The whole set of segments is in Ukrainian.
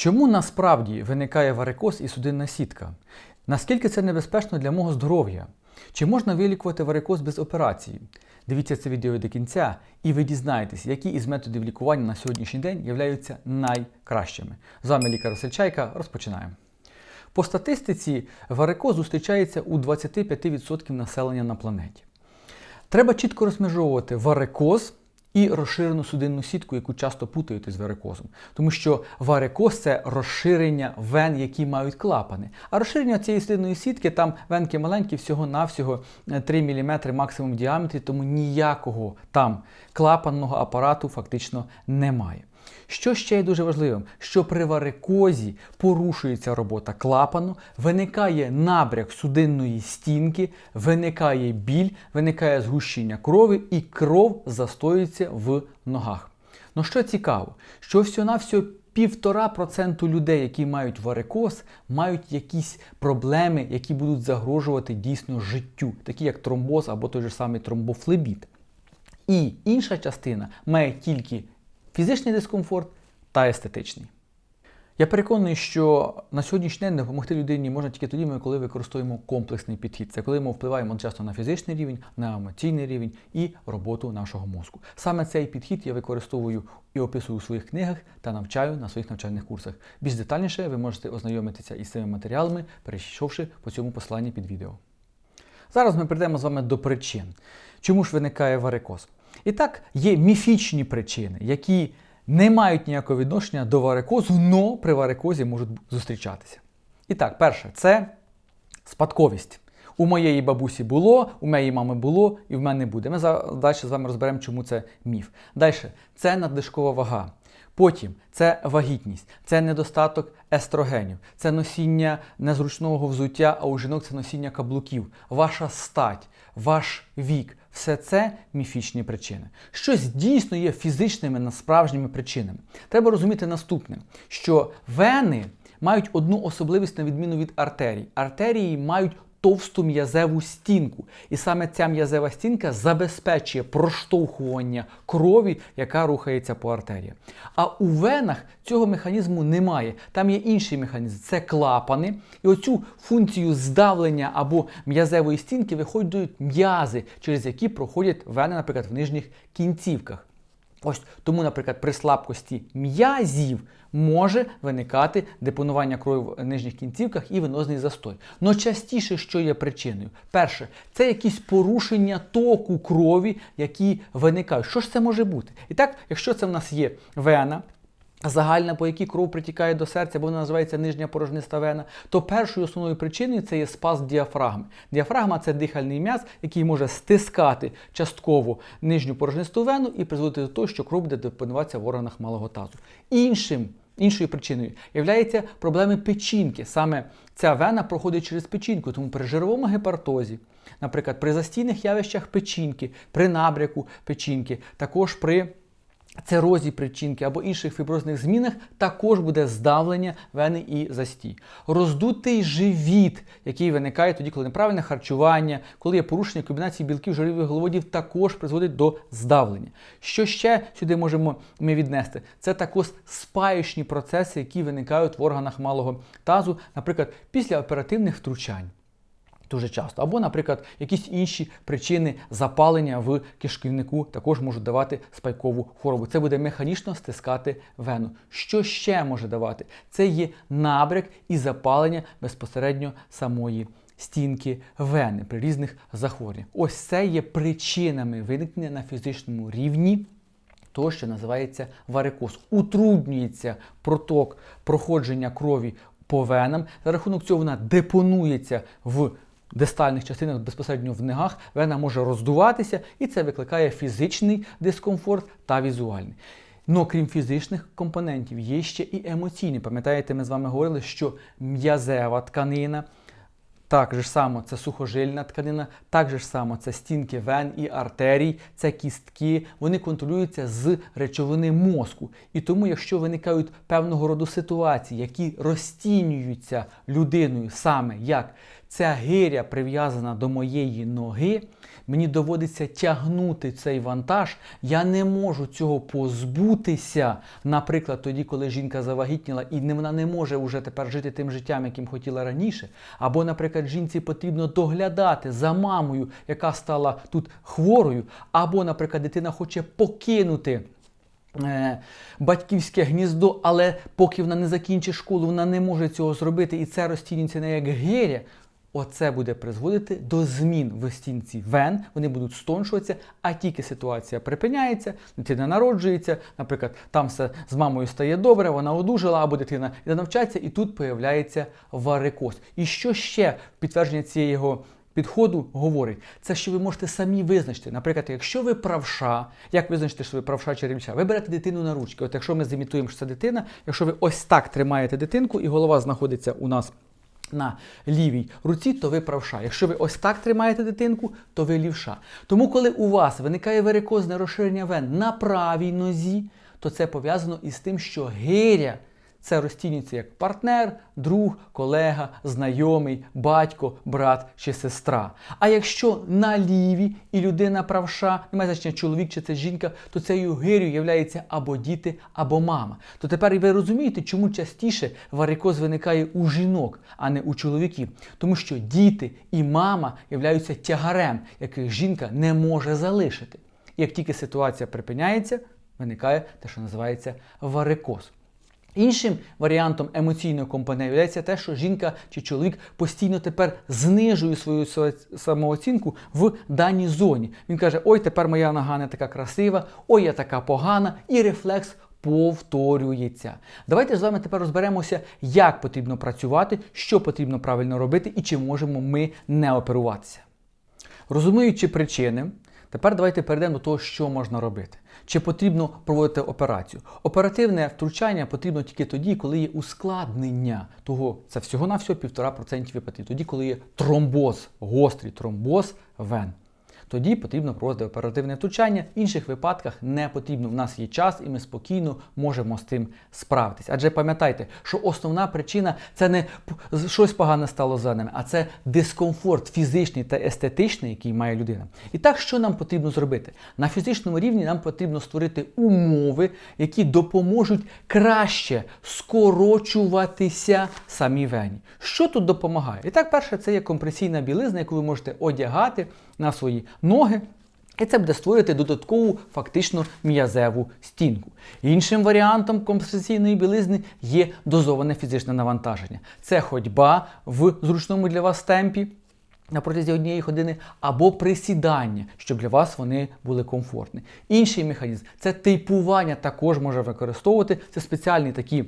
Чому насправді виникає варикоз і судинна сітка? Наскільки це небезпечно для мого здоров'я? Чи можна вилікувати варикоз без операції? Дивіться це відео до кінця, і ви дізнаєтесь, які із методів лікування на сьогоднішній день являються найкращими. З вами лікар Сельчайка. Розпочинаємо. По статистиці, варикоз зустрічається у 25% населення на планеті. Треба чітко розмежовувати варикоз і розширену судинну сітку, яку часто путають із варикозом. Тому що варикоз це розширення вен, які мають клапани. А розширення цієї судинної сітки, там венки маленькі, всього-навсього 3 мм максимум діаметрі, тому ніякого там клапанного апарату фактично немає. Що ще є дуже важливим, що при варикозі порушується робота клапану, виникає набряк судинної стінки, виникає біль, виникає згущення крові і кров застоюється в ногах. Ну що цікаво, що всього-навсього півтора проценту людей, які мають варикоз, мають якісь проблеми, які будуть загрожувати дійсно життю, такі як тромбоз або той же самий тромбофлебіт. І інша частина має тільки фізичний дискомфорт та естетичний. Я переконаний, що на сьогоднішній день допомогти людині можна тільки тоді, коли використовуємо комплексний підхід. Це коли ми впливаємо часто на фізичний рівень, на емоційний рівень і роботу нашого мозку. Саме цей підхід я використовую і описую у своїх книгах та навчаю на своїх навчальних курсах. Більш детальніше ви можете ознайомитися із цими матеріалами, перейшовши по цьому посиланні під відео. Зараз ми прийдемо з вами до причин, чому ж виникає варикоз. І так, є міфічні причини, які не мають ніякого відношення до варикозу, але при варикозі можуть зустрічатися. І так, перше, це спадковість. У моєї бабусі було, у моєї мами було і в мене буде. Ми далі з вами розберемо, чому це міф. Далі, це надлишкова вага. Потім це вагітність, це недостаток естрогенів, це носіння незручного взуття, а у жінок це носіння каблуків, ваша стать, ваш вік. Все це міфічні причини. Щось дійсно є фізичними насправжніми причинами. Треба розуміти наступне: що вени мають одну особливість на відміну від артерій. Артерії мають товсту м'язеву стінку. І саме ця м'язева стінка забезпечує проштовхування крові, яка рухається по артерії. А у венах цього механізму немає. Там є інший механізм це клапани. І оцю функцію здавлення або м'язевої стінки виходять м'язи, через які проходять вени, наприклад, в нижніх кінцівках. Ось тому, наприклад, при слабкості м'язів може виникати депонування крові в нижніх кінцівках і венозний застой. Но частіше, що є причиною, перше, це якісь порушення току крові, які виникають. Що ж це може бути? І так, якщо це в нас є вена. Загальна, по якій кров притікає до серця, бо вона називається нижня порожниста вена, то першою основною причиною це є спазм діафрагми. Діафрагма це дихальний м'яз, який може стискати частково нижню порожнисту вену і призводити до того, що кров буде депонуватися в органах малого тазу. Іншим Іншою причиною є проблеми печінки. Саме ця вена проходить через печінку, тому при жировому гепартозі, наприклад, при застійних явищах печінки, при набряку печінки, також при цирозі причинки або інших фіброзних змінах також буде здавлення вени і застій. Роздутий живіт, який виникає тоді, коли неправильне харчування, коли є порушення комбінації білків, жирів і головодів, також призводить до здавлення. Що ще сюди можемо ми віднести? Це також спаючні процеси, які виникають в органах малого тазу, наприклад, після оперативних втручань. Дуже часто. Або, наприклад, якісь інші причини запалення в кишківнику також можуть давати спайкову хворобу. Це буде механічно стискати вену. Що ще може давати? Це є набряк і запалення безпосередньо самої стінки вени при різних захворюваннях. Ось це є причинами виникнення на фізичному рівні. То, що називається варикоз. Утруднюється проток проходження крові по венам. За рахунок цього вона депонується в дистальних частинах безпосередньо в ногах вена може роздуватися, і це викликає фізичний дискомфорт та візуальний. Ну, крім фізичних компонентів, є ще і емоційні. Пам'ятаєте, ми з вами говорили, що м'язева тканина Так же само це сухожильна тканина, так же само це стінки вен і артерій, це кістки. Вони контролюються з речовини мозку. І тому, якщо виникають певного роду ситуації, які розцінюються людиною саме як ця гиря прив'язана до моєї ноги, мені доводиться тягнути цей вантаж. Я не можу цього позбутися. Наприклад, тоді, коли жінка завагітніла і вона не може вже тепер жити тим життям, яким хотіла раніше. Або, наприклад, жінці потрібно доглядати за мамою, яка стала тут хворою, або, наприклад, дитина хоче покинути. е, Батьківське гніздо, але поки вона не закінчить школу, вона не може цього зробити, і це розцінюється не як гиря. Оце буде призводити до змін в стінці вен, вони будуть стоншуватися, а тільки ситуація припиняється, дитина народжується, наприклад, там все з мамою стає добре, вона одужала, або дитина йде навчається, і тут появляється варикоз. І що ще підтвердження цієї підходу говорить, це що ви можете самі визначити. Наприклад, якщо ви правша, як визначити, що ви правша чи рівча? Ви берете дитину на ручки. От якщо ми зімітуємо, що це дитина, якщо ви ось так тримаєте дитинку і голова знаходиться у нас на лівій руці, то ви правша. Якщо ви ось так тримаєте дитинку, то ви лівша. Тому, коли у вас виникає варикозне розширення вен на правій нозі, то це пов'язано із тим, що гиря це розцінюється як партнер, друг, колега, знайомий, батько, брат чи сестра. А якщо на лівій і людина правша, немає значення чоловік чи це жінка, то цією гирю являється або діти, або мама. То тепер ви розумієте, чому частіше варикоз виникає у жінок, а не у чоловіків. Тому що діти і мама являються тягарем, яких жінка не може залишити. Як тільки ситуація припиняється, виникає те, що називається варикоз. Іншим варіантом емоційної компоненти є те, що жінка чи чоловік постійно тепер знижує свою самооцінку в даній зоні. Він каже: Ой, тепер моя нога не така красива, ой, я така погана, і рефлекс повторюється. Давайте з вами тепер розберемося, як потрібно працювати, що потрібно правильно робити і чи можемо ми не оперуватися. Розуміючи причини, тепер давайте перейдемо до того, що можна робити. Чи потрібно проводити операцію? Оперативне втручання потрібно тільки тоді, коли є ускладнення того, це всього-навсього 1,5% випадків, тоді, коли є тромбоз, гострий тромбоз вен. Тоді потрібно проводити оперативне втручання. В інших випадках не потрібно. У нас є час, і ми спокійно можемо з тим справитися. Адже пам'ятайте, що основна причина це не щось погане стало з нами, а це дискомфорт фізичний та естетичний, який має людина. І так, що нам потрібно зробити? На фізичному рівні нам потрібно створити умови, які допоможуть краще скорочуватися самі вені. Що тут допомагає? І так, перше, це є компресійна білизна, яку ви можете одягати на свої ноги. І це буде створювати додаткову фактично м'язеву стінку. Іншим варіантом компенсаційної білизни є дозоване фізичне навантаження. Це ходьба в зручному для вас темпі на протязі однієї години, або присідання, щоб для вас вони були комфортні. Інший механізм це тейпування також може використовувати. Це спеціальні такі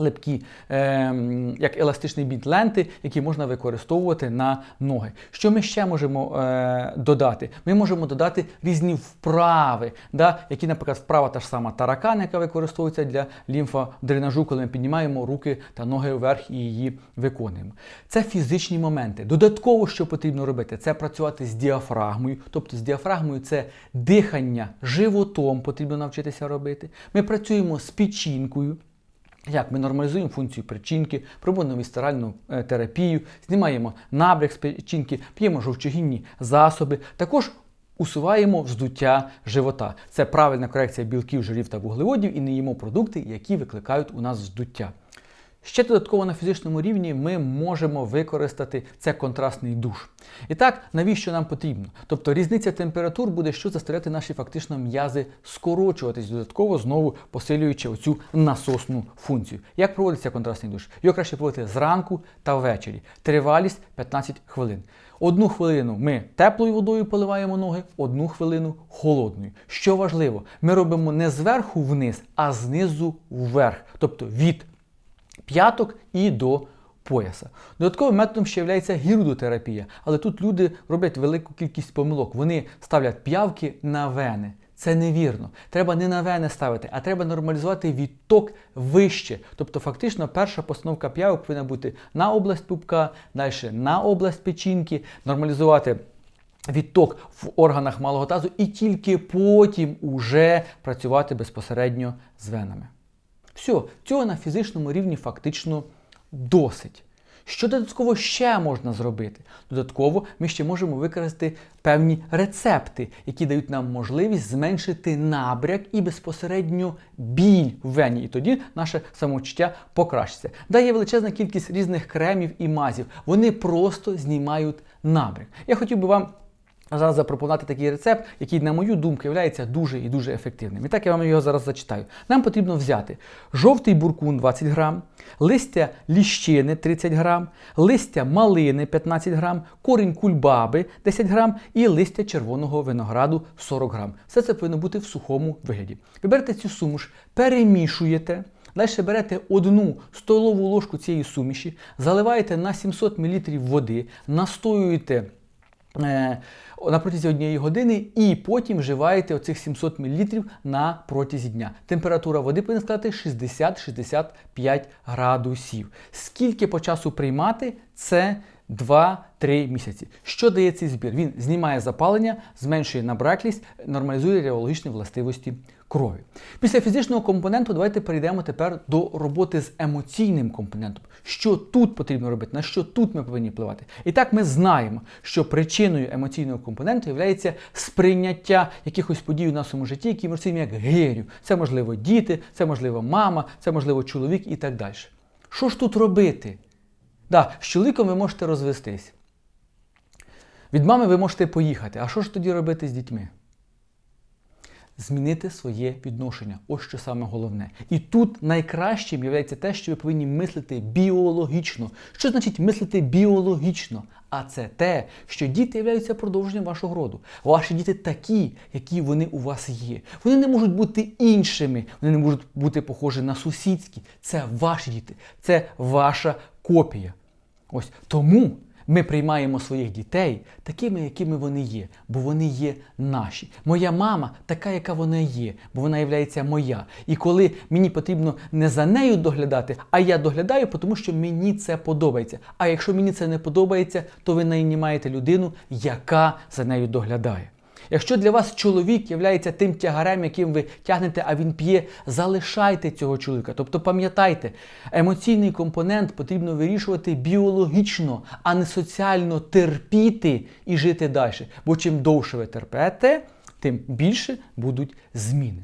липкі, е, як еластичний бінт ленти, які можна використовувати на ноги. Що ми ще можемо е, додати? Ми можемо додати різні вправи, да, які, наприклад, вправа та ж сама таракан, яка використовується для лімфодренажу, коли ми піднімаємо руки та ноги вверх і її виконуємо. Це фізичні моменти. Додатково, що потрібно робити, це працювати з діафрагмою. Тобто з діафрагмою це дихання животом потрібно навчитися робити. Ми працюємо з печінкою. Як ми нормалізуємо функцію печінки, проводимо вістеральну е, терапію, знімаємо набряк з печінки, п'ємо жовчогінні засоби. Також усуваємо вздуття живота. Це правильна корекція білків, жирів та вуглеводів і не їмо продукти, які викликають у нас вздуття. Ще додатково на фізичному рівні ми можемо використати це контрастний душ. І так, навіщо нам потрібно? Тобто різниця температур буде що заставляти наші фактично м'язи скорочуватись додатково, знову посилюючи оцю насосну функцію. Як проводиться контрастний душ? Його краще проводити зранку та ввечері. Тривалість 15 хвилин. Одну хвилину ми теплою водою поливаємо ноги, одну хвилину холодною. Що важливо, ми робимо не зверху вниз, а знизу вверх. Тобто від п'яток і до пояса. Додатковим методом ще є гірудотерапія, але тут люди роблять велику кількість помилок. Вони ставлять п'явки на вени. Це невірно. Треба не на вени ставити, а треба нормалізувати відток вище. Тобто, фактично, перша постановка п'явок повинна бути на область пупка, далі на область печінки, нормалізувати. Відток в органах малого тазу і тільки потім уже працювати безпосередньо з венами. Все, цього на фізичному рівні фактично досить. Що додатково ще можна зробити? Додатково ми ще можемо використати певні рецепти, які дають нам можливість зменшити набряк і безпосередньо біль в вені. І тоді наше самочуття покращиться. Да, є величезна кількість різних кремів і мазів. Вони просто знімають набряк. Я хотів би вам. Зараз запропонувати такий рецепт, який, на мою думку, є дуже і дуже ефективним. І так я вам його зараз зачитаю. Нам потрібно взяти жовтий буркун 20 грам, листя ліщини 30 грам, листя малини 15 грам, корінь кульбаби 10 грам і листя червоного винограду 40 грам. Все це повинно бути в сухому вигляді. Ви берете цю суміш, перемішуєте. Далі берете одну столову ложку цієї суміші, заливаєте на 700 мл води, настоюєте на протязі однієї години і потім вживаєте оцих 700 мл на протязі дня. Температура води повинна складати 60-65 градусів. Скільки по часу приймати, це 2-3 місяці. Що дає цей збір? Він знімає запалення, зменшує набраклість, нормалізує реологічні властивості крові. Після фізичного компоненту давайте перейдемо тепер до роботи з емоційним компонентом. Що тут потрібно робити, на що тут ми повинні впливати. І так ми знаємо, що причиною емоційного компоненту є сприйняття якихось подій у нашому житті, які ми розуміємо як гирю. Це можливо діти, це можливо мама, це можливо чоловік і так далі. Що ж тут робити? Да, з чоловіком ви можете розвестись. Від мами ви можете поїхати. А що ж тоді робити з дітьми? Змінити своє відношення. Ось що саме головне. І тут найкращим є те, що ви повинні мислити біологічно. Що значить мислити біологічно? А це те, що діти являються продовженням вашого роду. Ваші діти такі, які вони у вас є. Вони не можуть бути іншими, вони не можуть бути похожі на сусідські. Це ваші діти, це ваша копія. Ось тому ми приймаємо своїх дітей такими, якими вони є, бо вони є наші. Моя мама така, яка вона є, бо вона є моя. І коли мені потрібно не за нею доглядати, а я доглядаю, тому що мені це подобається. А якщо мені це не подобається, то ви наймаєте людину, яка за нею доглядає. Якщо для вас чоловік є тим тягарем, яким ви тягнете, а він п'є, залишайте цього чоловіка. Тобто пам'ятайте, емоційний компонент потрібно вирішувати біологічно, а не соціально терпіти і жити далі. Бо чим довше ви терпете, тим більше будуть зміни.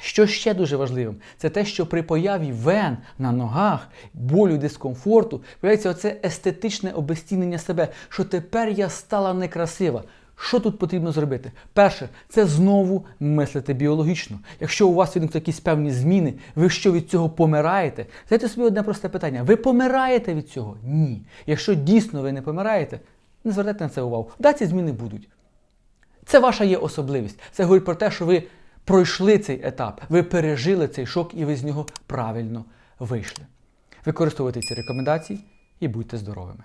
Що ще дуже важливим, це те, що при появі вен на ногах, болю, дискомфорту, появляється оце естетичне обезцінення себе, що тепер я стала некрасива. Що тут потрібно зробити? Перше, це знову мислити біологічно. Якщо у вас виникнуть якісь певні зміни, ви що від цього помираєте? Задайте собі одне просте питання: ви помираєте від цього? Ні. Якщо дійсно ви не помираєте, не звертайте на це увагу. Да, ці зміни будуть. Це ваша є особливість. Це говорить про те, що ви пройшли цей етап, ви пережили цей шок і ви з нього правильно вийшли. Використовуйте ці рекомендації і будьте здоровими.